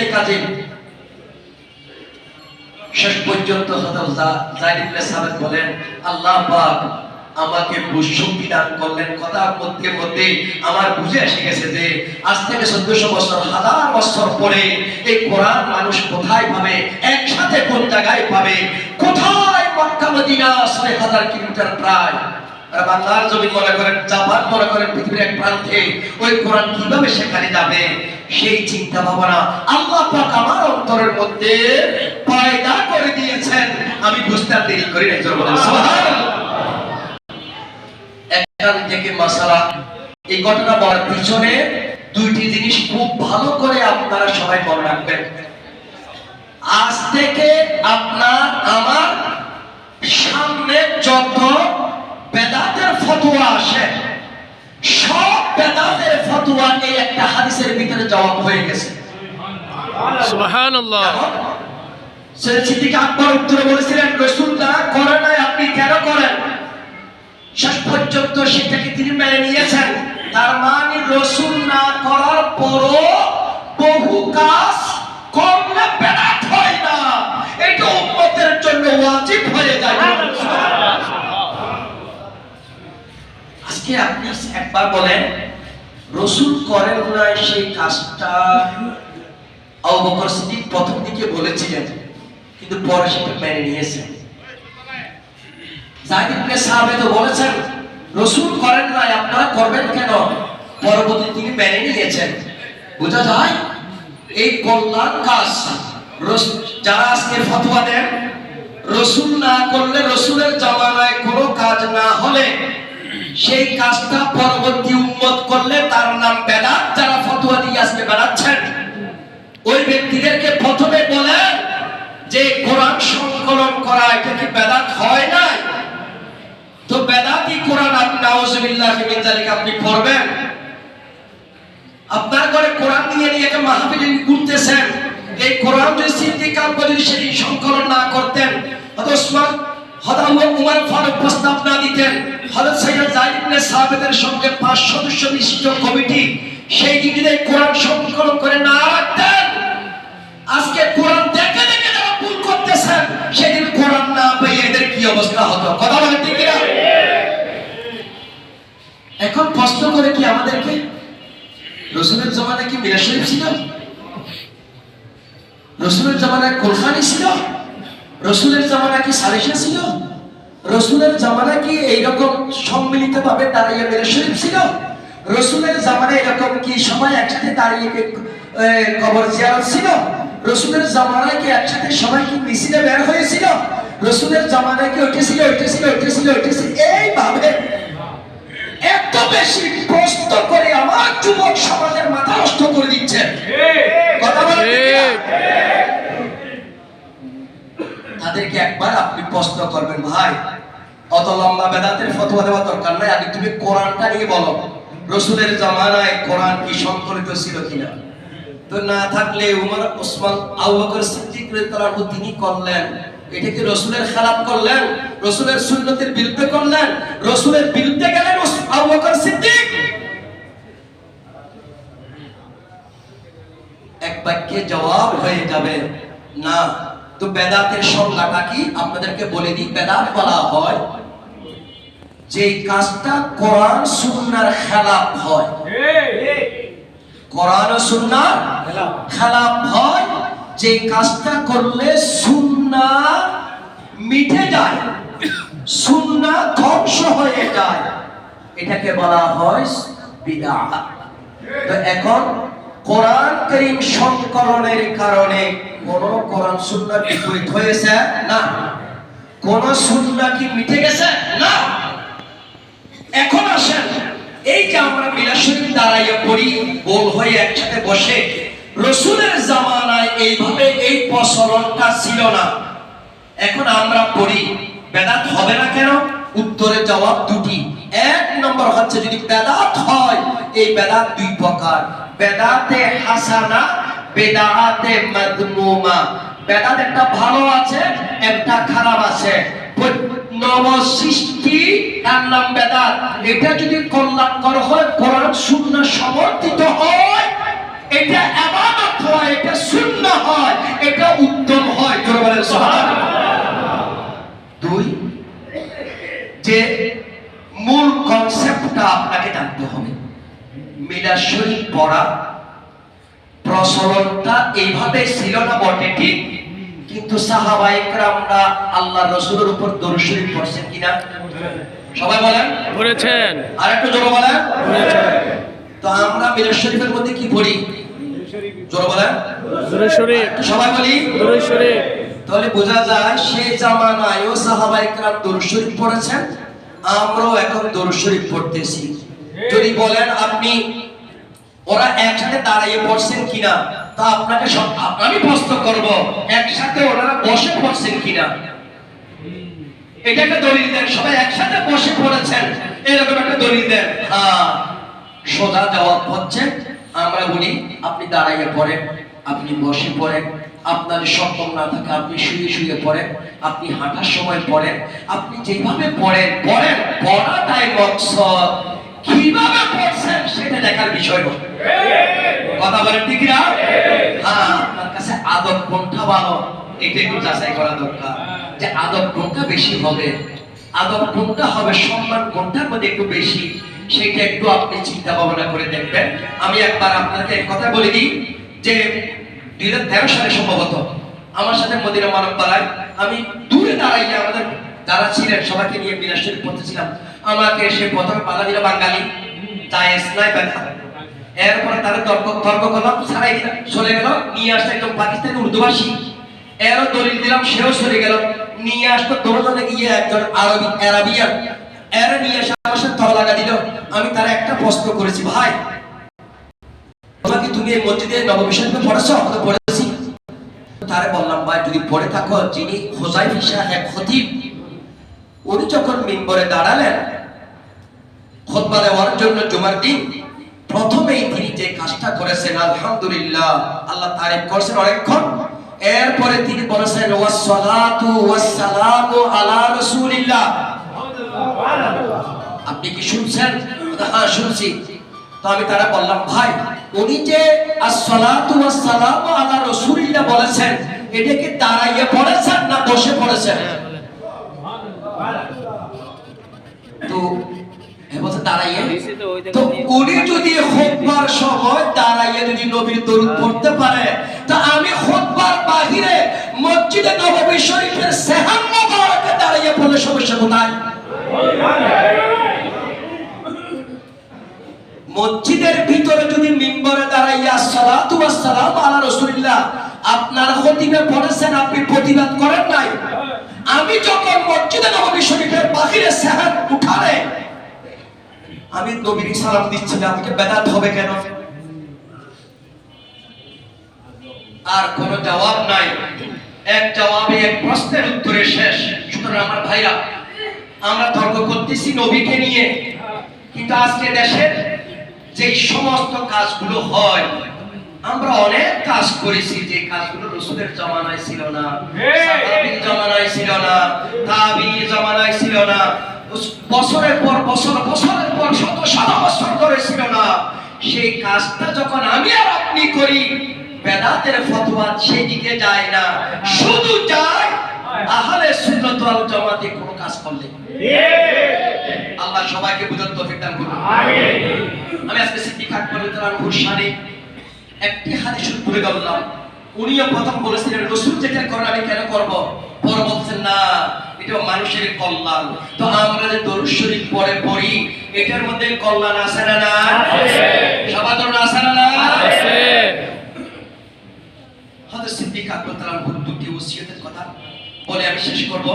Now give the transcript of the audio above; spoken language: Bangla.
গেছে কাজে। শেষ পর্যন্ত বলেন, আল্লাহ পাক আমাকে বুঝশক্তি দান করলেন। কথার মধ্যে মধ্যে আমার বুঝে এসে গেছে যে, আজ থেকে চোদ্দশো বছর, হাজার বছর পরে এই কোরআন মানুষ কোথায় পাবে, একসাথে কোন জায়গায় পাবে, কোথায় মক্কা, মদিনা, ছয় হাজার কিলোমিটার প্রায়? আর বাংলার জমি মনে করেন, জাপান মনে করেন, পৃথিবীর এক প্রান্তে ওই কোরআন কীভাবে সেখানে যাবে? সেই চিন্তা ভাবনা আল্লাহ পাক আমার অন্তরের মধ্যে পয়দা করে দিয়েছেন। আমি বুঝতে দেরি করি নাই, জোর বলেন এখান থেকে মাসালা, এই ঘটনা বলার পিছনে দুইটি জিনিস খুব ভালো করে আপনারা সবাই মনে রাখবেন। আজ থেকে আপনার আমার সামনে যত বেদাতের ফতোয়া আসে ফতোয়া এই একটা হাদিসের ভিতরে জবাব হয়ে গেছে। সুবহানাল্লাহ। সিদ্দিক আকবর উত্তরে বলেছিলেন রসুল না আপনি কেন করেন? শেষ পর্যন্ত সেটাকে তিনি মেনে নিয়েছেন। তার মানে রসুল না করার পরও বহু কাজ করলে বেদাত হয় না। এটা উম্মতের জন্য ওয়াজিব হয়ে যায়। আজকে আপনি একবার বলেন রসুল করেন না সেই কাজটা। সিদ্দিক প্রথম দিকে বলেছিলেন, কিন্তু পরে সেটা মেনে নিয়েছেন। বলেছেন, রসুল করেন না আপনারা করবেন কেন? পরবর্তী তিনি মেনে নিয়েছেন। বোঝা যায়? এই কল্যাণ কাজ যারা আজকে ফতোয়া দেন, রসুল না করলে রসুলের জামানায় কোনো কাজ না হলে সেই কাজটা পরবর্তী উন্মত করলে তার নাম বেদাত, যারা ফতোয়া দিয়ে আজকে বেড়াচ্ছেন। ওই ব্যক্তিদেরকে প্রথমে বলেন যে, কোরআন সংকলন করা, এটা কি বেদাত হয় নাই? তো বেদাতি কোরআন আপনি আপনি পড়বেন। আপনার ঘরে কোরআন নিয়ে নিয়ে একটা মাহফিল ঘুরতেছেন, এই কোরআন যদি সিদ্দিক আকবর যদি সেদিন সংকলন না করতেন ওসমান হয়তো উমর ফারুক প্রস্তাব না দিতেন হযরত সৈয়দ জাহিদ ইবনে সাহাবেদের সঙ্গে পাঁচ সদস্য বিশিষ্ট কমিটি, সেই যদি কোরআন সংকলন করে না রাখতেন আজকে কোরআন দেখে দেখে যারা ভুল করতেছেন সেদিন কোরআন না পেয়ে এদের কি অবস্থা হতো? কথা বলেন ঠিক কিনা? এখন প্রশ্ন করে কি আমাদেরকে? রসুলের জমানায় কি মিরাজ শরীফ ছিল? রসুলের জামানায় কোরখানি ছিল? রসুলের জামানায় কি সালিশা ছিল? রসুলের জামানায় কি এইরকম সম্মিলিত ভাবে দাঁড়িয়ে মিরাজ শরীফ ছিল? রসুলের জামানায় এরকম কি সবাই একসাথে দাঁড়িয়ে কবর জিয়ারত ছিল? রসুলের জামানায় কি একসাথে সবাই কি মিছিলে বের হয়েছিল? রসুলের জামানায় কি ওইটা ছিল ওইটা ছিল ওইটা ছিল ওইটা ছিল? এইভাবে এত বেশি প্রশ্ন করে আমার যুবক সমাজের মাথা নষ্ট করে দিচ্ছে। কথা? ঠিক। তাদেরকে একবার আপনি প্রশ্ন করবেন, ভাই, অত লম্বা বেদাতের ফতোয়া দেওয়া দরকার নাই। আগে তুমি কোরআনটা নিয়ে বলো, রসুলের জামানায় কোরআন কি সংকলিত ছিল কিনা? তো না থাকলে উমর ওসমান আবু বকর সিদ্দিক রাদিয়াল্লাহু তিনি করলেন। এটা কি রসুলের খেলাপ করলেন? রসুলের সুন্নতের বিরুদ্ধে করলেন? রসুলের বিরুদ্ধে গেলেন ওস- আবু বকর সিদ্দিক? এক বাক্যে জবাব হয়ে যাবে, না তো বেদাতের সংজ্ঞাটা কি? আপনাদেরকে বলে দিই, বেদাত বলা হয় যে কাজটা কোরআন সুন্নাহর খেলাপ হয়। কোরআন ও সুন্নাহর খেলাপ হয় যে কাজটা করলে সুন্নাহ মিটে যায় সুন্নাহ ধ্বংস হয়ে যায়, এটাকে বলা হয় বিদআত তো এখন কোরআন করিম সংকলনের কারণে কোন কোরআন, সুন্নাহ বিপরীত হয়েছে? না। কোন সুন্নাহ কি মিটে গেছে? না। এখন আসেন। এই যে আমরা মিলাদ দাঁড়াইয়া পড়ি গোল হয়ে একসাথে বসে, রসুলের জামানায় এইভাবে এই প্রচলনটা ছিল না। এখন আমরা পড়ি, বেদাত হবে না কেন? উত্তরের জবাব দুটি। এক নম্বর হচ্ছে যদি বেদাত হয়, এই বেদাত দুই প্রকার। বেদাতে হাসানা বেদাতে মাদমুমা বেদাত একটা ভালো আছে, একটা খারাপ আছে। নব সৃষ্টি তার নাম বেদাত। এটা যদি কল্যাণকর হয়, কোরআন শূন্য সমর্থিত হয়, এটা এমানত হয়, এটা শূন্য হয়, এটা উত্তম হয়। জোরবারের দুই, যে মূল কনসেপ্টটা আপনাকে জানতে হবে। মিলা শরীফ পড়া প্রচলনটা এইভাবে ছিল না বটে ঠিক? কিন্তু সাহাবা একরামরা আল্লাহ রসুলের উপর দরুদ শরীফ পড়ছেন কিনা? সবাই বলেন। করেছেন আর একটু জোরে বলেন। তো আমরা মিরাজ শরীফের মধ্যে কি পড়ি? জোরে বলেন। শরীফ। সবাই বলি। শরীফ। তাহলে বোঝা যায় সেই জামানায়ও সাহাবা একরাম দরুদ শরীফ পড়েছেন আমরাও এখন শরীফ পড়তেছি। যদি বলেন আপনি ওরা একসাথে দাঁড়িয়ে পড়ছেন কিনা তা আপনাকে আমি প্রশ্ন করব। একসাথে ওনারা বসে পড়ছেন কিনা? এটা একটা দলিল দেন। সবাই একসাথে বসে পড়েছেন। এরকম একটা দলিল দেন। হ্যাঁ। সোজা জবাব হচ্ছে, আমরা বলি, আপনি দাঁড়াইয়ে পড়েন, আপনি বসে পড়েন, আপনার সক্ষম না থাকে আপনি শুয়ে শুয়ে পড়েন, আপনি হাঁটার সময় পড়েন, আপনি যেভাবে পড়েন পড়েন পড়াটাই মকসদ। কীভাবে পড়ছেন সেটা দেখার বিষয় নয় কথা বলেন ঠিক না হ্যাঁ আপনার কাছে আদব কোনটা ভালো? এটা একটু যাচাই করা দরকার যে আদব কোনটা বেশি হবে। আদব কোনটা হবে, সম্মান কোনটার মধ্যে একটু বেশি, সেটা একটু আপনি চিন্তা ভাবনা করে দেখবেন। আমি একবার আপনাকে এক কথা বলে দিই যে দুই হাজার তেরো সালে সম্ভবত আমার সাথে মদিনা মানব পাড়ায় আমি দূরে দাঁড়াইয়া আমাদের যারা ছিলেন, সবাইকে নিয়ে শরীফ পড়তেছিলাম। আমাকে সে প্রথমে বাধা দিল বাঙালি। নাই এরপরে তারা তর্ক তর্ক করলাম দিলাম চলে গেল, নিয়ে আসতে একদম পাকিস্তানি উর্দুভাষী। এরও দলিল দিলাম, সেও চলে গেল। নিয়ে আসতো গিয়ে একজন আরবি এর নিয়ে আমার সাথে তলা লাগা দিল। আমি তার একটা প্রশ্ন করেছি, ভাই তোমাকে তুমি এই মসজিদে নবমী পড়েছো? আমি তো পড়েছি। তারে বললাম, ভাই, যদি পড়ে থাকো, যিনি হোজাই ফিসা এক খতিব, উনি যখন মিম্বরে দাঁড়ালেন খোদবা দেওয়ার জন্য জুমার দিন প্রথমেই তিনি যে কাজটা করেছেন, আলহামদুলিল্লাহ, আল্লাহ তারিফ করছেন অনেকক্ষণ। এরপরে তিনি বলেছেন, ওয়াসসালাতু ওয়াসসালামু আলা রাসূলিল্লাহ। আপনি কি শুনছেন? হ্যাঁ শুনছি। তো আমি তারা বললাম, ভাই, উনি যে আসসালাতু ওয়াসসালামু আলা রাসূলিল্লাহ বলেছেন, এটা কি দাঁড়াইয়ে পড়েছেন না বসে পড়েছেন? সময় দাঁড়াইয়ে যদি নবীর দরুদ পড়তে পারে তা আমি খুতবার বাহিরে মসজিদে নববী শরীফের সেহান মোবারকে দাঁড়াইয়ে পড়লে সমস্যা কোথায়? মসজিদের ভিতরে যদি মিম্বরে দাঁড়াইয়া সালাতু ওয়াসসালাম আলা রাসূলিল্লাহ আপনার খতিবে পড়েছেন আপনি প্রতিবাদ করেন নাই। আমি যখন মসজিদে নববী শরীফের বাহিরে সেহান উঠালে আমি নবীর সালাম দিচ্ছি না আমাকে বেদাত হবে কেন? আর কোনো জবাব নাই। এক জবাবে এক প্রশ্নের উত্তরে শেষ। সুতরাং আমার ভাইরা আমরা তর্ক করতেছি নবীকে নিয়ে। কিন্তু আজকে দেশের যে সমস্ত কাজগুলো হয় আমরা অনেক কাজ করেছি যে কাজগুলো রসুলের জমানায় ছিল না সাহাবীর জমানায় ছিল না তাবির জমানায় ছিল না। বছরের পর বছর, বছরের পর শত শত বছর ধরে ছিল না। সেই কাজটা যখন আমি আর আপনি করি, বেদাতের ফতোয়া সেই দিকে যায় না। শুধু যায়, আহলে সুন্নাত ওয়াল জামাতে কোনো কাজ করলে। আল্লাহ সবাইকে বুঝার তৌফিক দান করুন। আমি আজকে সিদ্দিক আকবর রাদিয়াল্লাহু শানে একটি হাদিস তুলে ধরলাম উনিও প্রথম বলেছিলেন, রসুল যেটা করেন আমি কেন করব পরে বলছেন না এটা মানুষের কল্যাণ। তো আমরা যে দরুদ শরীফ পড়ে পড়ি এটার মধ্যে কল্যাণ আছে না না সবার জন্য আছে না না আছে। হযরত সিদ্দিক আকবর তাআলার দুটি ওসিয়তের কথা বলে আমি শেষ করব।